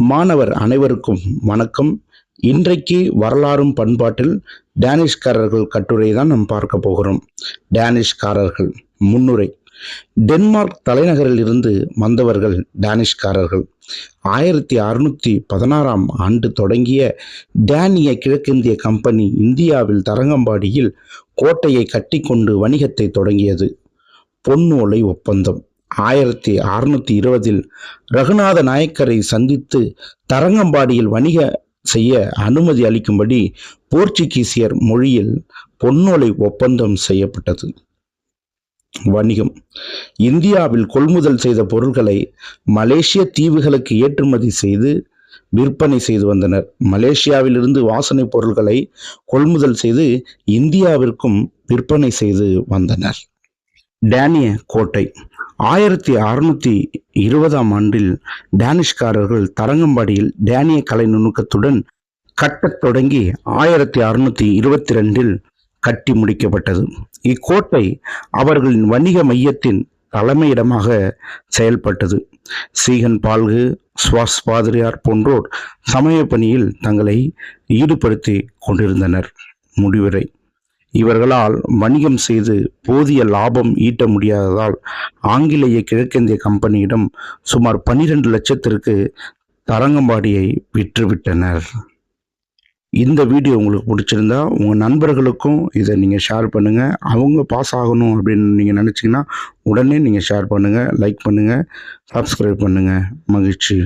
மாணவர் அனைவருக்கும் வணக்கம். இன்றைக்கு வரலாறும் பண்பாட்டில் டேனிஷ்காரர்கள் கட்டுரை தான் நாம் பார்க்க போகிறோம். டேனிஷ்காரர்கள் முன்னுரை. டென்மார்க் தலைநகரில் இருந்து வந்தவர்கள் டேனிஷ்காரர்கள். ஆயிரத்தி அறுநூத்தி பதினாறாம் ஆண்டு தொடங்கிய டேனிய கிழக்கிந்திய கம்பெனி இந்தியாவில் தரங்கம்பாடியில் கோட்டையை கட்டிக்கொண்டு வணிகத்தை தொடங்கியது. பொன்னோலை ஒப்பந்தம். ஆயிரத்தி அறுநூத்தி இருபதில் ரகுநாத நாயக்கரை சந்தித்து தரங்கம்பாடியில் வணிக செய்ய அனுமதி அளிக்கும்படி போர்ச்சுகீசியர் மொழியில் பொன்னோலை ஒப்பந்தம் செய்யப்பட்டது. வணிகம். இந்தியாவில் கொள்முதல் செய்த பொருட்களை மலேசிய தீவுகளுக்கு ஏற்றுமதி செய்து விற்பனை செய்து வந்தனர். மலேசியாவிலிருந்து வாசனை பொருட்களை கொள்முதல் செய்து இந்தியாவிற்கும் விற்பனை செய்து வந்தனர். டேனிய கோட்டை. ஆயிரத்தி அறுநூத்தி இருபதாம் ஆண்டில் டேனிஷ்காரர்கள் தரங்கம்பாடியில் டேனிய கலை நுணுக்கத்துடன் கட்டத் தொடங்கி ஆயிரத்தி அறுநூத்தி இருபத்தி ரெண்டில் கட்டி முடிக்கப்பட்டது. இக்கோட்டை அவர்களின் வணிக மையத்தின் தலைமையிடமாக செயல்பட்டது. சீகன் பால்கு சுவாஸ் பாதிரியார் போன்றோர் சமய பணியில் தங்களை ஈடுபடுத்தி கொண்டிருந்தனர். முடிவுரை. இவர்களால் வணிகம் செய்து போதிய லாபம் ஈட்ட முடியாததால் ஆங்கிலேய கிழக்கிந்திய கம்பெனியிடம் சுமார் பன்னிரண்டு லட்சத்திற்கு தரங்கம்பாடியை விற்றுவிட்டனர். இந்த வீடியோ உங்களுக்கு பிடிச்சிருந்தா உங்கள் நண்பர்களுக்கும் இதை நீங்கள் ஷேர் பண்ணுங்கள் அவங்க பாஸ் ஆகணும் அப்படின்னு நீங்கள் நினச்சிங்கன்னா உடனே நீங்கள் ஷேர் பண்ணுங்கள் லைக் பண்ணுங்கள் சப்ஸ்கிரைப் பண்ணுங்கள் மகிழ்ச்சி.